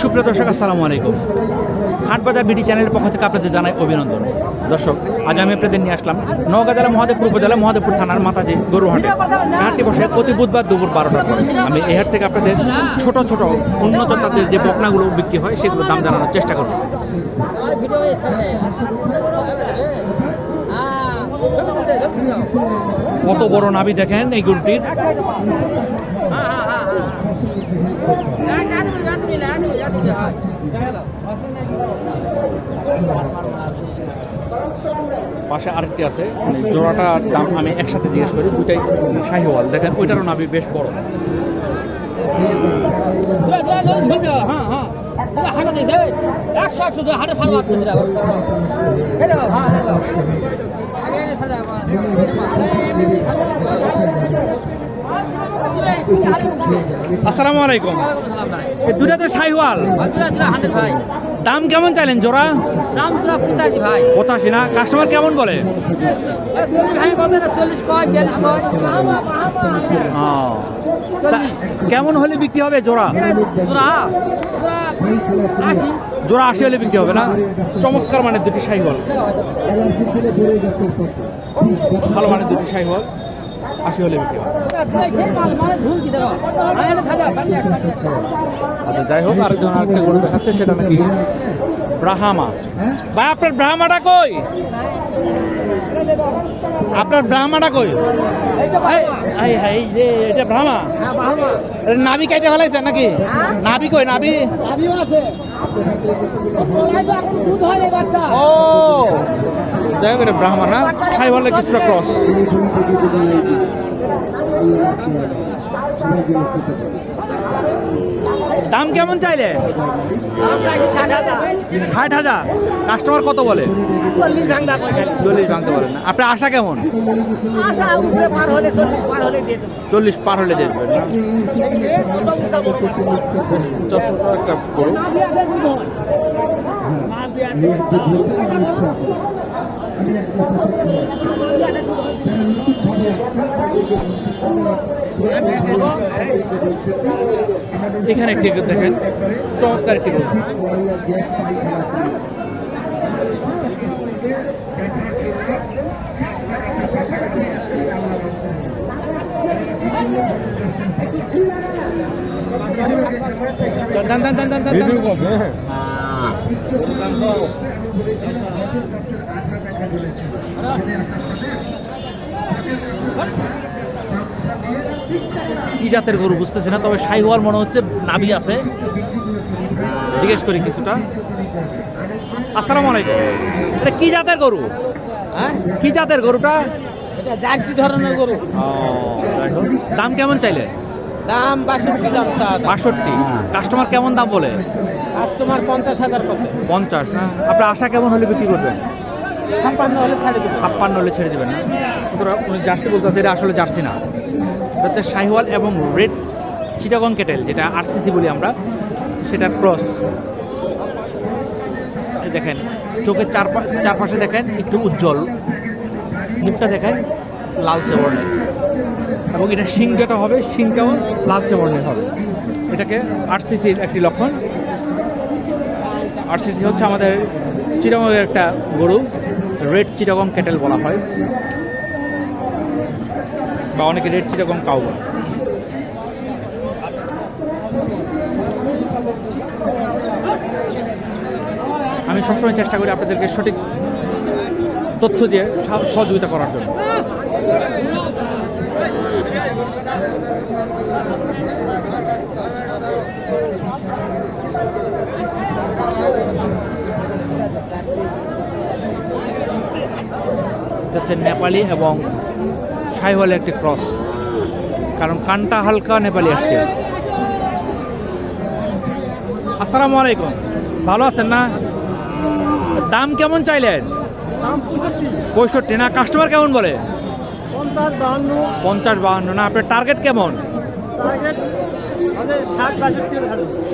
সুপ্রিয় দর্শক, আসসালামু আলাইকুম। হাটবাজার বিডি চ্যানেলের পক্ষ থেকে আপনাদের জানাই অভিনন্দন। দর্শক, আজ আমি আপনাদের নিয়ে আসলাম নওগাঁ জেলা মহাদেবপুর উপজেলা মহাদেবপুর থানার মাতাজি গরু হাটে হাটটি বসে প্রতি বুধবার দুপুর বারোটার পর। আমি এই হাট থেকে আপনাদের ছোট ছোট উন্নত জাতের যে বকনাগুলো বিক্রি হয়, সেগুলোর দাম জানানোর চেষ্টা করব। কত বড় নাভি দেখেন এই গরুটির পাশে আরেকটি আছে মানে জোড়াটার দাম আমি একসাথে জিজ্ঞেস করি দুটাই শাহিওয়াল। দেখেন, ওইটারও নাভি বেশ বড়। হ্যাঁ হ্যাঁ হাটে দেখে একশো একশো হাটে ফার পাচ্ছে আসসালামু আলাইকুম। দুটা তো শাহিওয়াল। ভাই দাম কেমন চাইলেন জোড়া? দাম তোরা পঁচাশি ভাই পঁচাশি না? কাস্টমার কেমন বলে? কেমন হলে বিক্রি হবে জোড়া? তোরা আশি জোড়া আশি হলে বিক্রি হবে না? চমৎকার মানে দুটি শাহিওয়াল। ভালো মানে দুটি শাহিওয়াল। আশি হলে বিক্রি দেবো আচ্ছা যাই হোক, আরেকজন আরেকটা গরু দেখাচ্ছে, সেটা নাকি ব্রাহামা। বা আপনার ব্রাহ্মাটা কই? আপনার ব্রাহ্মাটা কই? এই, এই, এটা ব্রাহ্মা? এটা নাভি কাইটে ফেলাইছে নাকি? নাভি কই নাভি? ও যাই হোক এটা ব্রাহ্মা না? ছাই বলে কিছুটা ক্রস দাম কেমন চাইলে? ষাট হাজার। কাস্টমার কত বলে? চল্লিশ ভাঙতে বলেন না। আপনার আশা কেমন? আশা পার হলে চল্লিশ পার হলে দিয়ে চল্লিশ পার হলে দিয়ে দেবেন না? হয় এখানে একটি দেখেন। চমৎকার একটি গরু দান দান দান দান দান দান। কি জাতের গরু বুঝতেছি না তবে সাইওয়াল মনে হচ্ছে নাভি আছে। জিজ্ঞেস করি কিছুটা। আসসালামু আলাইকুম। এটা কি জাতের গরু? হ্যাঁ? কি জাতের গরুটা? এটা জার্সি ধরনের গরু। দাম কেমন চাইলে? দাম বাষট্টি দাম বাষট্টি? কাস্টমার কেমন দাম বলে? কাস্টমার পঞ্চাশ হাজার পঞ্চাশ না আপনার আশা কেমন হলে বিক্রি করবেন? ছাপ্পান্ন হলে ছাড়ে দেবো। ছাপ্পান্ন হলে ছেড়ে দেবেন না। উনি জার্সি বলতেছে, এটা আসলে জার্সি না। এটা হচ্ছে শাহিওয়াল এবং রেড চিটাগং কেটেল যেটা আরসিসি বলি আমরা, সেটা ক্রস। দেখেন, চোখের চারপা, চারপাশে দেখেন, একটু উজ্জ্বল। মুখটা দেখেন, লালচে বর্ণের। এবং এটা শিং যেটা হবে, শিংটাও লালচে বর্ণের হবে। এটাকে আরসিসির একটি লক্ষণ। আরসিসি হচ্ছে আমাদের চিটাগংয়ের একটা গরু। রেড চিটাগং ক্যাটেল বলা হয়, বা অনেকে রেড চিটাগং কাউ বলে। আমি সবসময় চেষ্টা করি আপনাদেরকে সঠিক তথ্য দিয়ে সহযোগিতা করার জন্য। এটা হচ্ছে নেপালি এবং সাইওয়ালের একটি ক্রস। কারণ কানটা হালকা নেপালি আসছে। আসসালামু আলাইকুম। ভালো আছেন না? দাম কেমন চাইলেন? পঁয়ষট্টি। না? কাস্টমার কেমন বলে? পঞ্চাশ বাহান্ন। পঞ্চাশ বাহান্ন না? আপনার টার্গেট কেমন?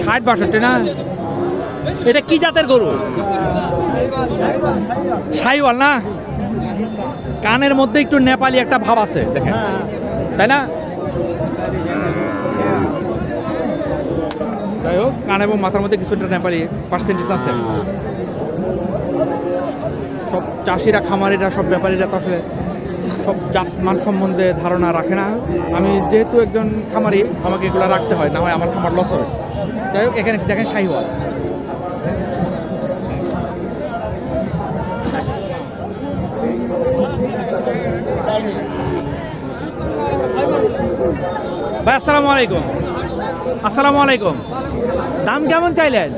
ষাট বাষট্টি না? এটা কি জাতের গরু? সাইওয়াল না? কানের মধ্যে একটু নেপালি একটা ভাব আছে দেখেন। তাই না? যাই হোক কান এবং মাথার মধ্যে কিছুটা নেপালি পার্সেন্টেজ আছে। সব চাষিরা খামারিরা সব ব্যাপারীরা তো আসলে সব জাতমান সম্বন্ধে ধারণা রাখে না। আমি যেহেতু একজন খামারি আমাকে এগুলো রাখতে হয় না হয় আমার খামার লস হবে। যাই হোক এখানে দেখেন শাহিওয়াল। ভাই আসসালামু আলাইকুম। আসসালামু আলাইকুম। দাম কেমন চাইলেন?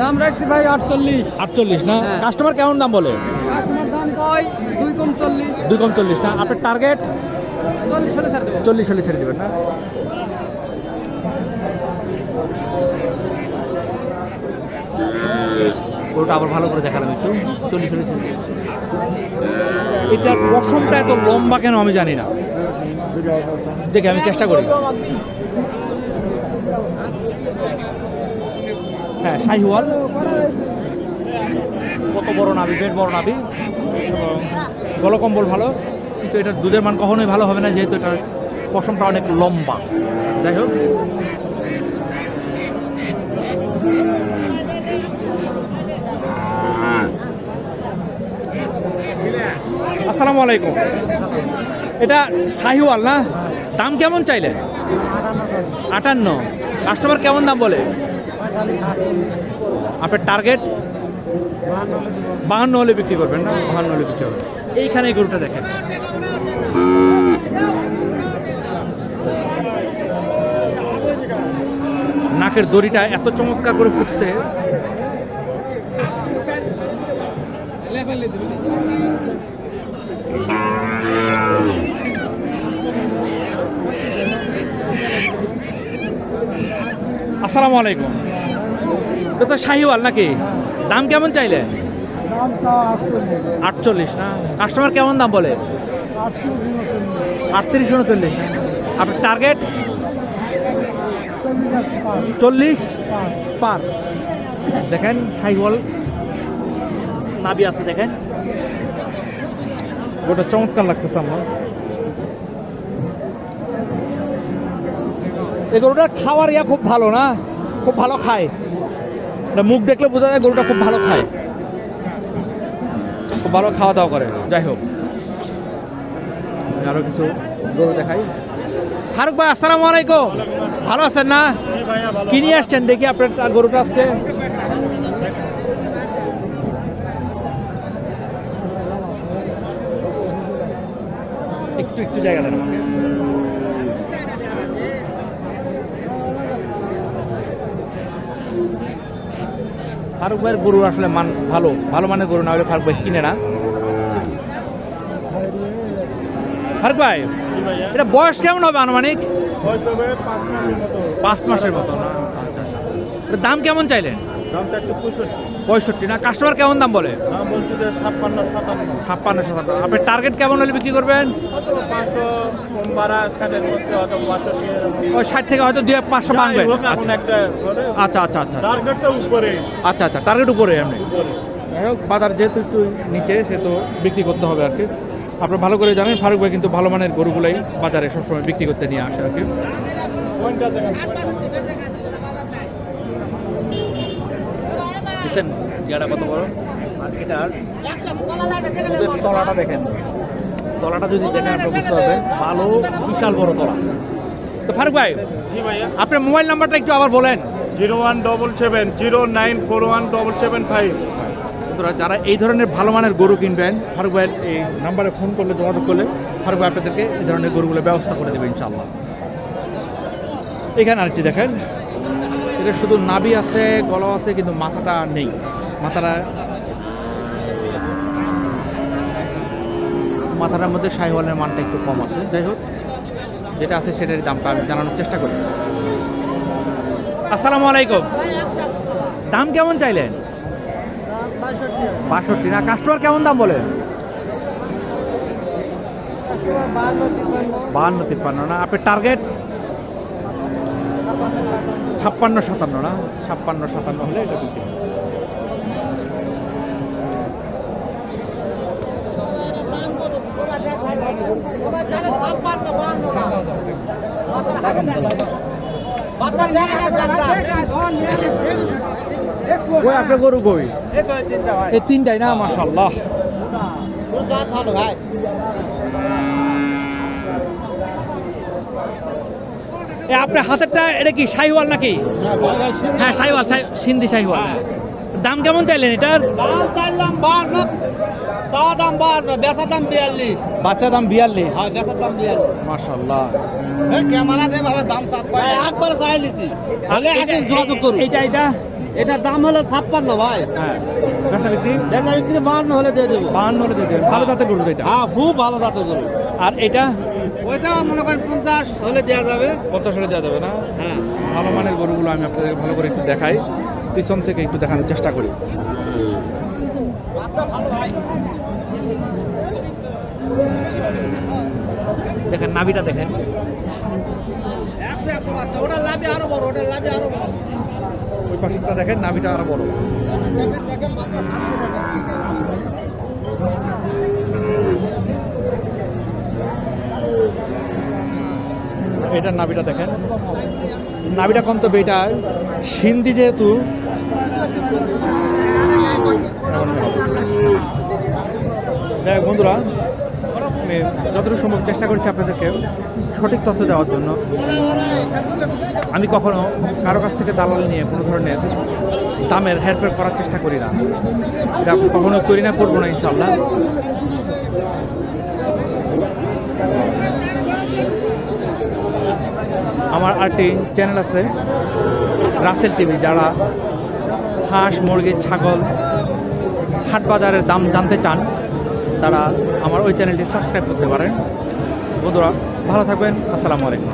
দাম রাখছি ভাই আটচল্লিশ। আটচল্লিশ না? হ্যাঁ। কাস্টমার কেমন দাম বলে? দুই কম চল্লিশ। দুই কম চল্লিশ না? আপনার টার্গেট চল্লিশ হলে ছাড় দেবো। চল্লিশ চল্লিশ ছেড়ে ওটা আবার ভালো করে দেখালাম একটু। চল্লিশ চল্লিশ। এটার পশমটা এত লম্বা কেন আমি জানি না। দেখে, আমি চেষ্টা করি। হ্যাঁ শাহিওয়াল। কত বড় নাবি বেড বড় নাবি গলকম্বল ভালো। কিন্তু এটার দুধের মান কখনোই ভালো হবে না, যেহেতু এটার পশমটা অনেক লম্বা। যাই হোক। আসসালামু আলাইকুম। এটা শাহিওয়াল না? দাম কেমন চাইলেন আটান্ন। কাস্টমার কেমন দাম বলে? আপনার টার্গেট বাহান্ন হলে বিক্রি করবেন না, বাহান্ন হলে বিক্রি করবেন। এইখানে এই গরুটা দেখেন। নাকের দড়িটা এত চমৎকার করে ফুটছে। আসসালামু আলাইকুম। এটা তো শাহিওয়াল নাকি? দাম কেমন চাইলে? আটচল্লিশ না? কাস্টমার কেমন দাম বলে? আটত্রিশ উনচল্লিশ। আপনার টার্গেট চল্লিশ পার। দেখেন, শাহিওয়াল নাবি আছে, দেখেন। ওটা চমৎকার লাগতেছে আমার। এই গরুটা খাওয়ার ইয়া খুব ভালো না? খুব ভালো খায়। এটা মুখ দেখলে বোঝা যায় গরুটা খুব ভালো খায়। খুব ভালো খাওয়া দাওয়া করে। যাই হোক। আমি আরও কিছু গরু দেখাই। ফারুক ভাই আসসালামু আলাইকুম। ভালো আছেন না? কি নিয়ে আসছেন? দেখি আপনার গরুটা আজকে। একটু একটু জায়গা দেন আমাকে। ফারুক ভাইয়ের গরু আসলে মান ভালো ভালো মানের গরু না হলে ফারুক ভাই কিনে না। ফারুক ভাই এটা বয়স কেমন হবে আনুমানিক? পাঁচ মাসের মতো। পাঁচ মাসের মতো না? আচ্ছা আচ্ছা। দাম কেমন চাইলেন? দাম চাচ্ছে পঁয়ষট্টি। পঁয়ষট্টি। না কাস্টমার কেমন দাম বলে? ছাপ্পান্ন সাতান্ন। ছাপ্পান্ন সাতান্ন। আপনার টার্গেট কেমন হলে বিক্রি করবেন? পাঁচশো কম বাড়া ষাটের মধ্যে অথবা ওই ষাট থেকে হয়তো দুই পাঁচশো একটা আচ্ছা আচ্ছা আচ্ছা। টার্গেটটা উপরে। আচ্ছা আচ্ছা টার্গেট উপরে হোক বাজার যেহেতু একটু নিচে সে তো বিক্রি করতে হবে আর কি। আপনারা ভালো করে জানেন ফারুক ভাই কিন্তু ভালো মানের গরুগুলাই বাজারে সবসময় বিক্রি করতে নিয়ে আসে আর কি। বুঝছেন ইয়াটা কত বড়। আর এটার তলাটা দেখেন। তলাটা যদি দেখেন আপনারা বুঝতে পারবেন ভালো বিশাল বড় তলা। তো ফারুক ভাই জি ভাইয়া। আপনার মোবাইল নাম্বারটা একটু আবার বলেন। Zero one double seven zero nine four one double seven five. বন্ধুরা যারা এই ধরনের ভালো মানের গরু কিনবেন ফারুক ভাইয়ের এই নাম্বারে ফোন করলে যোগাযোগ করলে ফারুক ভাই আপনাদেরকে এই ধরনের গরুগুলোর ব্যবস্থা করে দেবে ইনশাল্লাহ এখানে আরেকটি দেখেন। এটা শুধু নাভি আছে গলা আছে, কিন্তু মাথাটা নেই। মাথাটা মাথাটার মধ্যে শাহিওয়ালের মানটা একটু কম আছে। যাই হোক, যেটা আছে সেটারই দামটা আমি জানানোর চেষ্টা করি। আসসালামু আলাইকুম। দাম কেমন চাইলেন? বাষট্টি। না কাস্টমার কেমন দাম বলে? বাহান্ন তিপ্পান্ন। না আপনার টার্গেট ছাপ্পান্ন সাতান্ন না? ছাপ্পান্ন সাতান্ন হলে এটা বিক্রি হবে। তিনটাই না মাশাল্লাহ ভালো ভাই। আপনার হাতেরটা এটা কি শাহিওয়াল নাকি? হ্যাঁ শাহিওয়াল শাহি- সিন্ধি শাহিওয়াল। দাম কেমন চাইলেন এটার? দাম চাইলাম বাহান্ন চাওয়া দাম বেচা দাম বিয়াল্লিশ। বাচ্চা দাম বিয়াল্লিশ? হ্যাঁ দাম বিয়াল্লিশ। মাশাল্লাহ ক্যামেরা দিয়ে ভাবে দাম সাত একবার চাই লিছি তাহলে হাতে যোগাযোগ করুন। এটা এটা দাম হলো ছাপ্পান্ন ভাই। হ্যাঁ বেচা বিক্রি? বেচা বিক্রি হলে দিয়ে দেবো। হলে দিয়ে ভালো জাতের গরু এটা। হ্যাঁ খুব ভালো গরু। আর এটা? ওইটা মনে করেন পঞ্চাশ হলে দেওয়া যাবে। পঞ্চাশ হলে দেওয়া যাবে না? হ্যাঁ। ভালো মানের গরুগুলো আমি আপনাদের ভালো করে একটু দেখাই। পিছন থেকে একটু দেখানোর চেষ্টা করি। দেখেন নাভিটা দেখেন। ওই পাশেরটা দেখেন নাভিটা আরও বড়। এটার নাভিটা দেখেন। নাভিটা কম তবে এটা সিন্ধি যেহেতু দেখ বন্ধুরা, আমি যতটুকু সম্ভব চেষ্টা করছি আপনাদেরকে সঠিক তথ্য দেওয়ার জন্য। আমি কখনো কারও কাছ থেকে দালাল নিয়ে কোনো ধরনের দামের হেরফের করার চেষ্টা করি না। এটা কখনো করি না, করব না ইনশাল্লাহ আমার আরেকটি চ্যানেল আছে রাসেল টিভি যারা হাঁস, মুরগি, ছাগল, হাট বাজারের দাম জানতে চান, তারা আমার ওই চ্যানেলটি সাবস্ক্রাইব করতে পারেন। বন্ধুরা, ভালো থাকবেন, আসসালামু আলাইকুম।